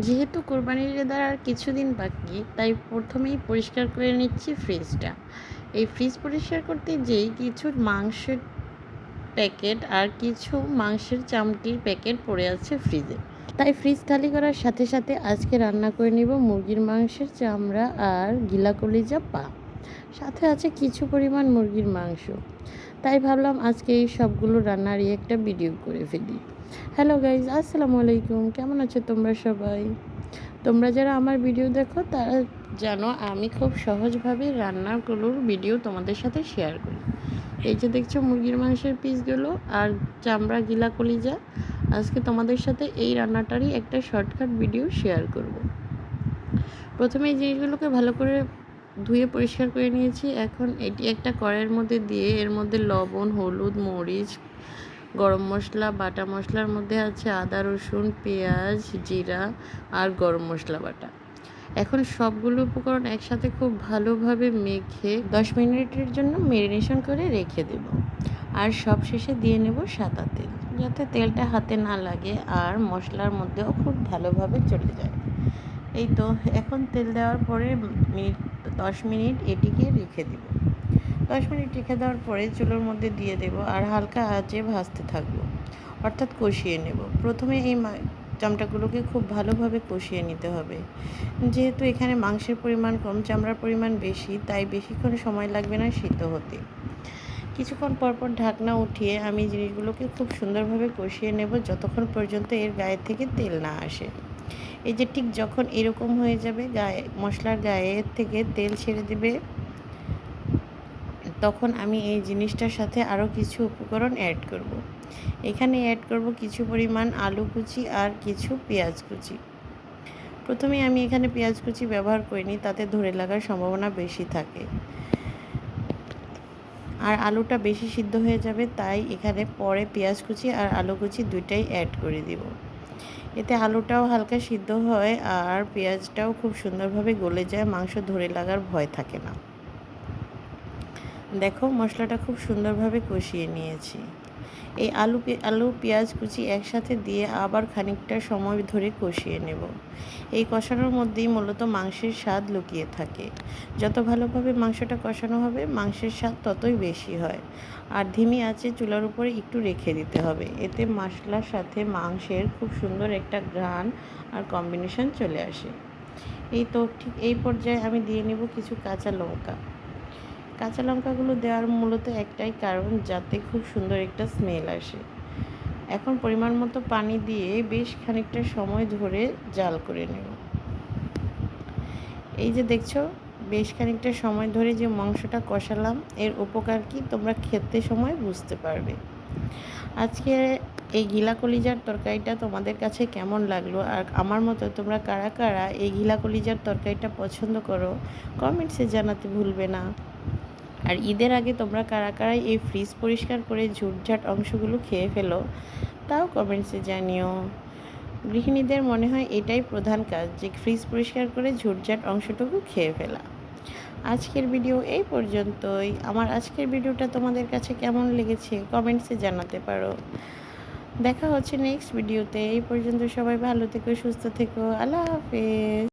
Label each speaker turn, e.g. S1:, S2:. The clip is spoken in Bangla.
S1: যেহেতু কোরবানির ঈদের আর কিছুদিন বাকি, তাই প্রথমেই পরিষ্কার করে নিচ্ছি ফ্রিজটা। এই ফ্রিজ পরিষ্কার করতে যেই কিছু মাংসের প্যাকেট আর কিছু মাংসের চামটির প্যাকেট পড়ে আছে ফ্রিজে। তাই ফ্রিজ খালি করার সাথে সাথে আজকে রান্না করে নিব মুরগির মাংসের চামড়া আর গিলা কলিজা পা। সাথে আছে কিছু পরিমাণ মুরগির মাংস। তাই ভাবলাম আজকে এই সবগুলো রান্নারই একটা ভিডিও করে ফেলি। হ্যালো গাইজ আসসালামু আলাইকুম। কেমন আছো তোমরা সবাই? তোমরা যারা আমার ভিডিও দেখো, তারা জানো আমি খুব সহজভাবে রান্নাগুলোর ভিডিও তোমাদের সাথে শেয়ার করি। এই যে দেখছ মুরগির মাংসের পিসগুলো আর চামড়া গিলা কলিজা। আজকে তোমাদের সাথে এই রান্নাটারই একটা শর্টকাট ভিডিও শেয়ার করব। প্রথমে এই জিনিসগুলোকে ভালো করে ধুয়ে পরিষ্কার করে নিয়েছি। এখন এটি একটা কড়াইয়ের মধ্যে দিয়ে এর মধ্যে লবণ, হলুদ, মরিচ, গরম মশলা, বাটা মশলার মধ্যে আছে আদা, রসুন, পেঁয়াজ, জিরা আর গরম মশলা বাটা। এখন সবগুলো উপকরণ একসাথে খুব ভালোভাবে মেখে দশ মিনিটের জন্য মেরিনেশন করে রেখে দেব। আর সব শেষে দিয়ে নেব সাদা তেল, যাতে তেলটা হাতে না লাগে আর মশলার মধ্যেও খুব ভালোভাবে চলে যায়। এই তো, এখন তেল দেওয়ার পরে মিনিট, দশ মিনিট এটিকে রেখে দেব। দশ মিনিট রেখে দেওয়ার পরে চুলোর মধ্যে দিয়ে দেব আর হালকা আঁচে ভাজতে থাকব। অর্থাৎ কষিয়ে নেব। প্রথমে এই চামড়াগুলোকে খুব ভালোভাবে কষিয়ে নিতে হবে। যেহেতু এখানে মাংসের পরিমাণ কম, চামড়ার পরিমাণ বেশি, তাই বেশিক্ষণ সময় লাগবে না সিদ্ধ হতে। কিছুক্ষণ পরপর ঢাকনা উঠিয়ে আমি জিনিসগুলোকে খুব সুন্দরভাবে কষিয়ে নেব যতক্ষণ পর্যন্ত এর গায়ে থেকে তেল না আসে। এই যে ঠিক যখন এরকম হয়ে যাবে, গায়ে, মশলার গায়ে থেকে তেল ছেড়ে দেবে, তখন আমি এই জিনিসটার সাথে আরও কিছু উপকরণ অ্যাড করব। এখানে অ্যাড করব কিছু পরিমাণ আলু কুচি আর কিছু পেঁয়াজ কুচি। প্রথমে আমি এখানে পেঁয়াজ কুচি ব্যবহার করিনি, তাতে ধরে লাগার সম্ভাবনা বেশি থাকে। আর আলুটা বেশি সিদ্ধ হয়ে যাবে, তাই এখানে পরে পেঁয়াজ কুচি আর আলু কুচি দুইটাই অ্যাড করে দিব। এতে আলুটাও হালকা সিদ্ধ হয় আর পেঁয়াজটাও খুব সুন্দরভাবে গলে যায়, মাংস ধরে লাগার ভয় থাকে না। দেখো, মশলাটা খুব সুন্দরভাবে কষিয়ে নিয়েছি। এই আলু আলু, পেঁয়াজ কুচি একসাথে দিয়ে আবার খানিকটা সময় ধরে কষিয়ে নেব। এই কষানোর মধ্যেই মূলত মাংসের স্বাদ লুকিয়ে থাকে। যত ভালোভাবে মাংসটা কষানো হবে, মাংসের স্বাদ ততই বেশি হয়। আর ধিমি আছে চুলার উপরে একটু রেখে দিতে হবে। এতে মশলার সাথে মাংসের খুব সুন্দর একটা ঘ্রাণ আর কম্বিনেশন চলে আসে। এই তো ঠিক এই পর্যায়ে আমি দিয়ে নেব কিছু কাঁচা লঙ্কা। কাঁচা লঙ্কাগুলো দেওয়ার মূলত একটাই কারণ, যাতে খুব সুন্দর একটা স্মেল আসে। এখন পরিমাণ মতো পানি দিয়ে বেশ খানিকটা সময় ধরে জাল করে নেব। এই যে দেখছ, বেশ খানিকটা সময় ধরে যে মাংসটা কষালাম, এর উপকার কি তোমরা খেতে সময় বুঝতে পারবে। আজকে এই ঘিলা কলিজার তরকারিটা তোমাদের কাছে কেমন লাগল? আর আমার মতো তোমরা কারা কারা এই ঘিলা কলিজার তরকারিটা পছন্দ করো, কমেন্টসে জানাতে ভুলবে না। আর ঈদের আগে তোমরা কারা কারাই এই ফ্রিজ পরিষ্কার করে ঝুটঝাট অংশগুলো খেয়ে ফেলো, তাও কমেন্টসে জানিও। গৃহিণীদের মনে হয় এটাই প্রধান কাজ, যে ফ্রিজ পরিষ্কার করে ঝুটঝাট অংশটুকু খেয়ে ফেলা। আজকের ভিডিও এই পর্যন্তই। আমার আজকের ভিডিওটা তোমাদের কাছে কেমন লেগেছে কমেন্টসে জানাতে পারো। দেখা হচ্ছে নেক্সট ভিডিওতে। এই পর্যন্ত সবাই ভালো থেকো, সুস্থ থেকো। আল্লাহ হাফেজ।